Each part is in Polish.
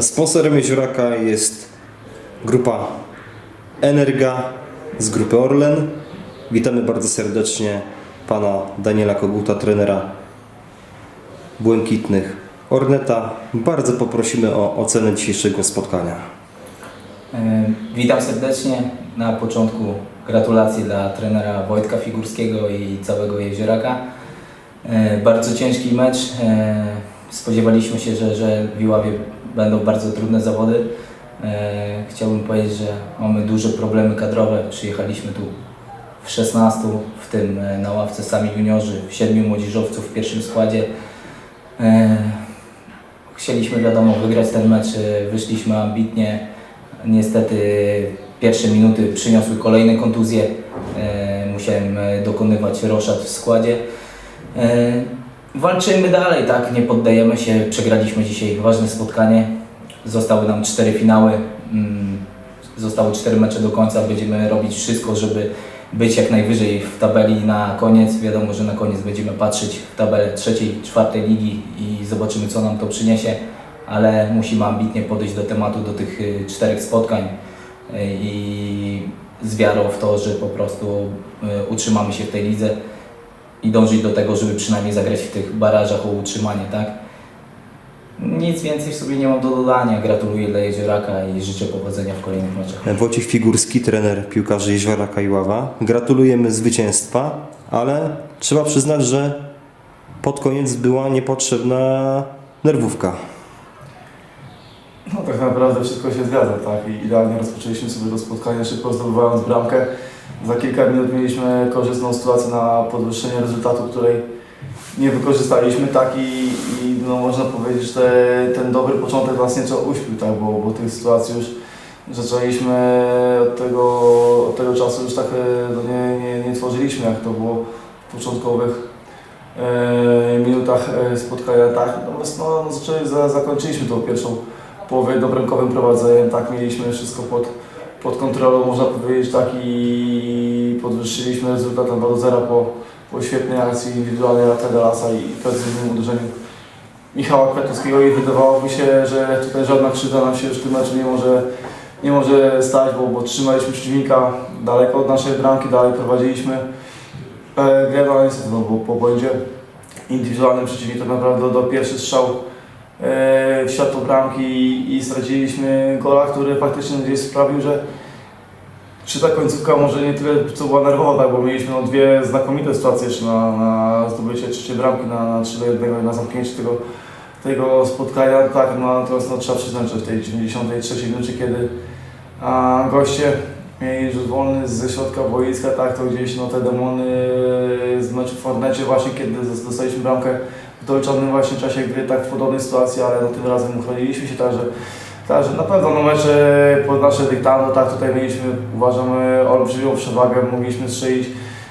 Sponsorem Jezioraka jest grupa Energa z grupy Orlen. Witamy bardzo serdecznie pana Daniela Koguta, trenera Błękitnych Orneta. Bardzo poprosimy o ocenę dzisiejszego spotkania. E, Witam serdecznie. Na początku gratulacje dla trenera Wojtka Figurskiego i całego Jezioraka. E, Bardzo ciężki mecz. Spodziewaliśmy się, że, że w Iławie będą bardzo trudne zawody. E, Chciałbym powiedzieć, że mamy duże problemy kadrowe. Przyjechaliśmy tu w 16, w tym e, na ławce sami juniorzy, siedmiu młodzieżowców w pierwszym składzie. E, Chcieliśmy wiadomo wygrać ten mecz, wyszliśmy ambitnie. Niestety pierwsze minuty przyniosły kolejne kontuzje. Musiałem dokonywać roszad w składzie. Walczymy dalej, tak, nie poddajemy się. Przegraliśmy dzisiaj ważne spotkanie. Zostały nam cztery finały. Mm, Zostały cztery mecze do końca. Będziemy robić wszystko, żeby być jak najwyżej w tabeli na koniec. Wiadomo, że na koniec będziemy patrzeć w tabelę trzeciej, czwartej ligi i zobaczymy, co nam to przyniesie, ale musimy ambitnie podejść do tematu, do tych y, czterech spotkań y, i z wiarą w to, że po prostu y, utrzymamy się w tej lidze i dążyć do tego, żeby przynajmniej zagrać w tych barażach o utrzymanie, tak? Nic więcej w sobie nie mam do dodania. Gratuluję dla Jezioraka i życzę powodzenia w kolejnych meczach. Wojciech Figurski, trener piłkarzy Jezioraka i Ława. Gratulujemy zwycięstwa, ale trzeba przyznać, że pod koniec była niepotrzebna nerwówka. No tak naprawdę wszystko się zgadza, tak? I idealnie rozpoczęliśmy sobie to spotkanie, szybko zdobywając bramkę. Za kilka minut mieliśmy korzystną sytuację na podwyższenie rezultatu, której nie wykorzystaliśmy, tak? I, i no, można powiedzieć, że te, ten dobry początek nas nieco uśpił, tak? Bo, bo tych sytuacji już zaczęliśmy od tego, od tego czasu już tak e, no, nie, nie, nie tworzyliśmy, jak to było w początkowych e, minutach e, spotkania, tak? Natomiast no, no, zaczęli, za, zakończyliśmy tą pierwszą połowę jednobramkowym prowadzeniem, tak, mieliśmy wszystko pod, pod kontrolą, można powiedzieć, tak, i podwyższyliśmy rezultat na 2 do 0 po, po świetnej akcji indywidualnej Rafaela Dalasa i precyzyjnym uderzeniu Michała Kwiatkowskiego i wydawałoby się, że tutaj żadna krzywda nam się już w tym meczu nie może, nie może stać, bo, bo trzymaliśmy przeciwnika daleko od naszej bramki, dalej prowadziliśmy e, grę, no ale niestety, no, bo po błędzie indywidualnym przeciwnik tak naprawdę do, do pierwszy strzał w światło bramki i, straciliśmy gola, który faktycznie gdzieś sprawił, że czy ta końcówka może nie tyle co była nerwowa, tak, bo mieliśmy no, dwie znakomite sytuacje jeszcze na, na zdobycie trzeciej bramki na, na 3 do 1 i na zamknięcie tego, tego spotkania. Tak, no, natomiast no, trzeba przyznać, że w tej 93 minucie, kiedy a, goście mieli rzut wolny ze środka boiska, tak, to gdzieś no, te demony z w Fornecie właśnie, kiedy dostaliśmy bramkę w doliczonym właśnie czasie gry, tak w podobnej sytuacji, ale no, tym razem uchroniliśmy się, także, także na pewno no, mecze pod nasze dyktando, tak tutaj mieliśmy, uważamy, olbrzymią przewagę, mogliśmy strzelić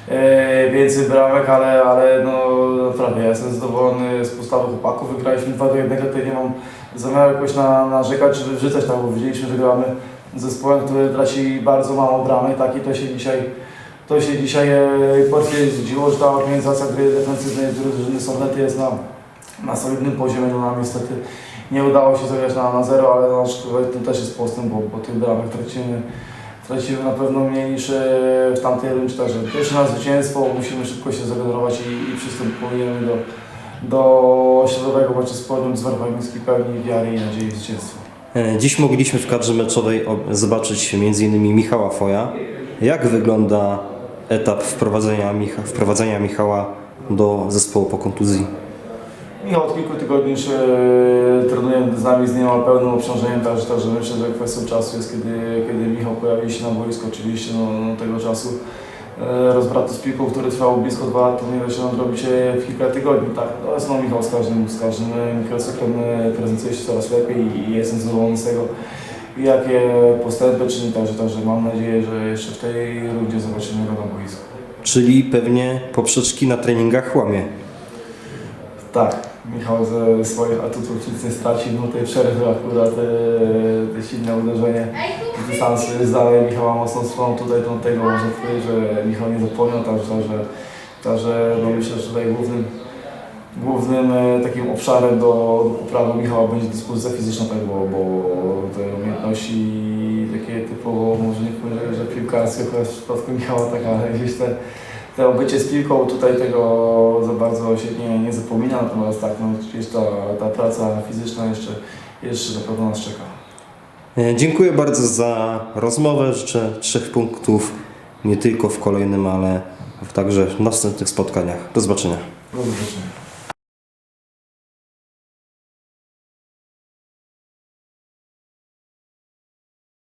e, więcej bramek, ale, ale no naprawdę ja jestem zadowolony z postawy chłopaków, wygraliśmy 2 do 1, tutaj nie mam zamiaru jakoś na, narzekać czy wyrzucać, tak, bo widzieliśmy, że gramy zespołem, który traci bardzo mało bramek, tak i to się dzisiaj to się dzisiaj e, potwierdziło, że ta organizacja gry defensywnej drużyny Sornety jest na, na solidnym poziomie. No nam niestety nie udało się zagrać na, na zero, ale nasz to też jest postęp, bo, bo tych bramek tracimy, tracimy na pewno mniej niż e, w tamtej rundzie. Także pierwsze na zwycięstwo, musimy szybko się zregenerować i, i przystępujemy do, do środowego meczu z z pełni wiary i nadziei w zwycięstwo. E, Dziś mogliśmy w kadrze meczowej zobaczyć m.in. Michała Foja. Jak wygląda etap wprowadzenia, Micha- wprowadzenia Michała do zespołu po kontuzji? Michał od kilku tygodni już e, trenuje z nami z niemal pełnym obciążeniem, także, także myślę, że kwestią czasu jest, kiedy, kiedy Michał pojawi się na boisku. Oczywiście no, no, tego czasu e, rozbratu z piłką, który trwał blisko dwa lata, nie da się nadrobić e, w kilka tygodni. Tak, natomiast no, Michał z każdym, z każdym mikrocyklem e, prezentuje się coraz lepiej i, i jestem zadowolony z tego, jakie postępy czyni, także, także mam nadzieję, że jeszcze w tej rundzie zobaczymy go na boisku. Czyli pewnie poprzeczki na treningach łamie. Tak, Michał ze swoich atutów nic nie straci, no tej przerwy akurat e, te silne uderzenie z dystansu jest dalej Michała mocną stroną tutaj do tego można powiedzieć, że Michał nie zapomniał, także, także, także no myślę, że tutaj głównym głównym e, takim obszarem do poprawy Michała będzie dyspozycja fizyczna, tak, bo, bo umiejętności takie typowo, może nie powiedzieć, że piłkarskie, chociaż w przypadku Michała tak, ale gdzieś te, te obycie z piłką tutaj tego za bardzo się nie, nie zapomina, natomiast tak, no, gdzieś ta, ta praca fizyczna jeszcze, jeszcze na pewno nas czeka. E, Dziękuję bardzo za rozmowę. Życzę trzech punktów nie tylko w kolejnym, ale także w następnych spotkaniach. Do zobaczenia. Do zobaczenia.